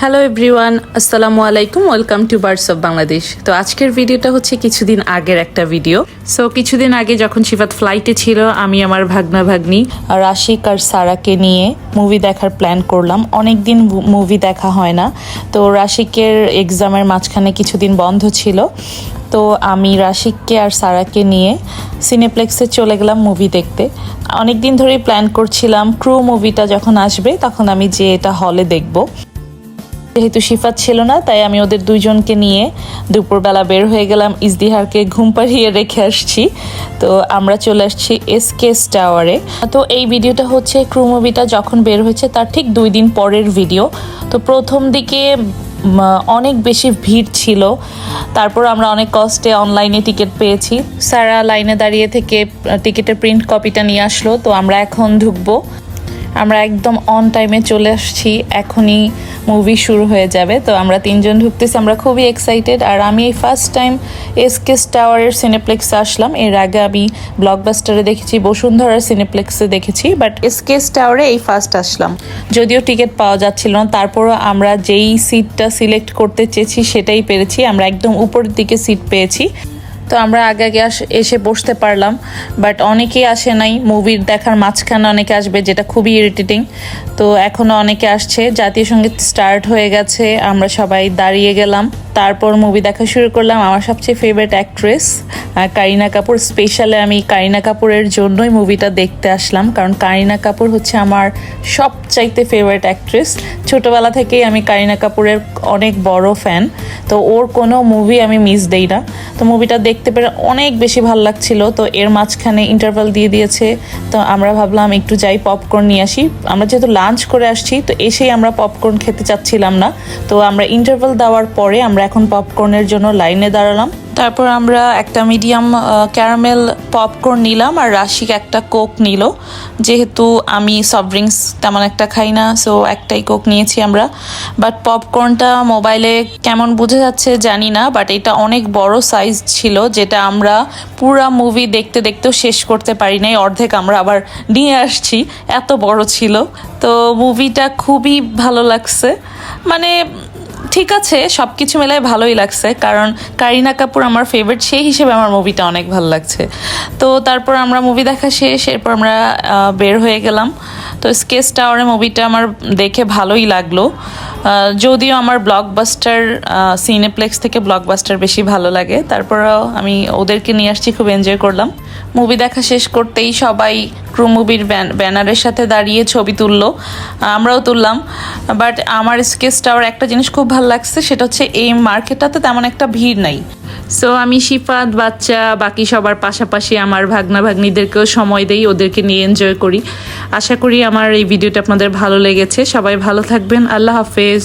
Hello everyone আসসালামু আলাইকুম welcome to Birds of Bangladesh তো আজকের ভিডিওটা হচ্ছে কিছুদিন আগের একটা ভিডিও সো কিছুদিন আগে যখন শিফাত ফ্লাইটে ছিল, আমি আমার ভাগনা ভাগ্নি আর আশিক আর সারাকে নিয়ে মুভি দেখার প্ল্যান করলাম। অনেক দিন মুভি দেখা হয় না। তো রাশিকের এক্সামের মাঝখানে কিছুদিন বন্ধ ছিল। তো আমি রাশিককে আর সারাকে নিয়ে সিনেপ্লেক্সে চলে গেলাম মুভি দেখতে। অনেক দিন ধরেই প্ল্যান করছিলাম ক্রু মুভিটা যখন আসবে, তখন আমি যে এটা হলে দেখব। যেহেতু শিফাত ছিল না, তাই আমি ওদের দুইজনকে নিয়ে দুপুরবেলা বের হয়ে গেলাম ইজদিহারকে ঘুম পাড়িয়ে রেখে আসছি। তো আমরা চলে আসছি এসকেস টাওয়ারে তো এই ভিডিওটা হচ্ছে ক্রু মুভিটা যখন বের হয়েছে, তার ঠিক দুই দিন পরের ভিডিও তো প্রথম দিকে অনেক বেশি ভিড় ছিল। তারপর আমরা অনেক কষ্টে অনলাইনে টিকিট পেয়েছি। সারা লাইনে দাঁড়িয়ে থেকে টিকিটের প্রিন্ট কপিটা নিয়ে আসলো। তো আমরা এখন ঢুকবো। আমরা একদম অন টাইমে চলে আসছি, এখনই মুভি শুরু হয়ে যাবে। তো আমরা তিনজন ঢুকতেছি, আমরা খুবই এক্সাইটেড আর আমি এই ফার্স্ট টাইম এসকেস টাওয়ারের সিনেপ্লেক্সে আসলাম। এর আগে আমি ব্লকবাস্টারে দেখেছি, বসুন্ধরার সিনেপ্লেক্সে দেখেছি বাট এসকেস টাওয়ারে এই ফার্স্ট আসলাম। যদিও টিকিট পাওয়া যাচ্ছিল না, তারপরও আমরা যেই সিটটা সিলেক্ট করতে চেয়েছি, সেটাই পেরেছি। আমরা একদম উপরের দিকে সিট পেয়েছি। তো আমরা আগে আগে এসে বসতে পারলাম বাট অনেকেই আসে নাই মুভির দেখার মাঝখানে, অনেকে আসবে যেটা খুবই ইরিটেটিং তো এখনও অনেকে আসছে, জাতীয় সংগীত স্টার্ট হয়ে গেছে, আমরা সবাই দাঁড়িয়ে গেলাম। তারপর মুভি দেখা শুরু করলাম আমার সবচেয়ে favourite actress Kareena Kapoor. Specially আমি কারিনা কাপুরের জন্যই মুভিটা দেখতে আসলাম, কারণ কারিনা কাপুর হচ্ছে আমার সবচাইতে ফেভারিট অ্যাক্ট্রেস ছোটোবেলা থেকেই আমি কারিনা কাপুরের অনেক বড় ফ্যান তো ওর কোনো মুভি আমি মিস দেই না। তো মুভিটা দেখতে পেরে অনেক বেশি ভালো লাগছিল, তো এর মাঝখানে ইন্টারভাল দিয়ে দিয়েছে, তো আমরা ভাবলাম একটু যাই পপকর্ন নিয়ে আসি। আমরা যেহেতু লাঞ্চ করে আসছি, তো এসেই আমরা পপকর্ন খেতে চাচ্ছিলাম না, তো আমরা ইন্টারভাল দেওয়ার পরে আমরা এখন পপকর্নের জন্য লাইনে দাঁড়ালাম। তারপর আমরা একটা মিডিয়াম ক্যারামেল পপকর্ন নিলাম আর রাশিক একটা কোক নিল। যেহেতু আমি সফট ড্রিঙ্কস তেমন একটা খাই না সো একটাই কোক নিয়েছি আমরা। বাট পপকর্নটা মোবাইলে কেমন বোঝা যাচ্ছে জানি না বাট এটা অনেক বড় সাইজ ছিল, যেটা আমরা পুরা মুভি দেখতে দেখতেও শেষ করতে পারি নাই। অর্ধেক আমরা আবার নিয়ে আসছি, এত বড় ছিল। তো মুভিটা খুবই ভালো লাগছে। মানে ঠিক আছে সব কিছু মেলায় ভালোই লাগছে। কারণ কারিনা কাপুর আমার ফেভারিট সেই হিসেবে আমার মুভিটা অনেক ভালো লাগছে। তো তারপর আমরা মুভি দেখা শেষ, এরপর আমরা বের হয়ে গেলাম। তো স্কেচ টাওয়ারে মুভিটা আমার দেখে ভালোই লাগল। যদিও আমার ব্লকবাস্টার সিনেপ্লেক্স থেকে ব্লকবাস্টার বেশি ভালো লাগে। তারপরেও আমি ওদেরকে নিয়ে আসছি, খুব এনজয় করলাম। মুভি দেখা শেষ করতেই সবাই ক্রু মুভির ব্যানারের সাথে দাঁড়িয়ে ছবি তুললো। আমরাও তুললাম। বাট আমার স্কেচ টাওয়ার একটা জিনিস খুব ভালো লাগছে, সেটা হচ্ছে এই মার্কেটটাতে তেমন একটা ভিড় নাই। সো আমি শিফাত, বাচ্চা, বাকি সবার পাশাপাশি আমার ভাগনা ভাগ্নিদেরকেও সময় দেই, ওদেরকে নিয়ে এনজয় করি। আশা করি আমার এই ভিডিওটা আপনাদের ভালো লেগেছে। সবাই ভালো থাকবেন। আল্লাহ হাফেজ।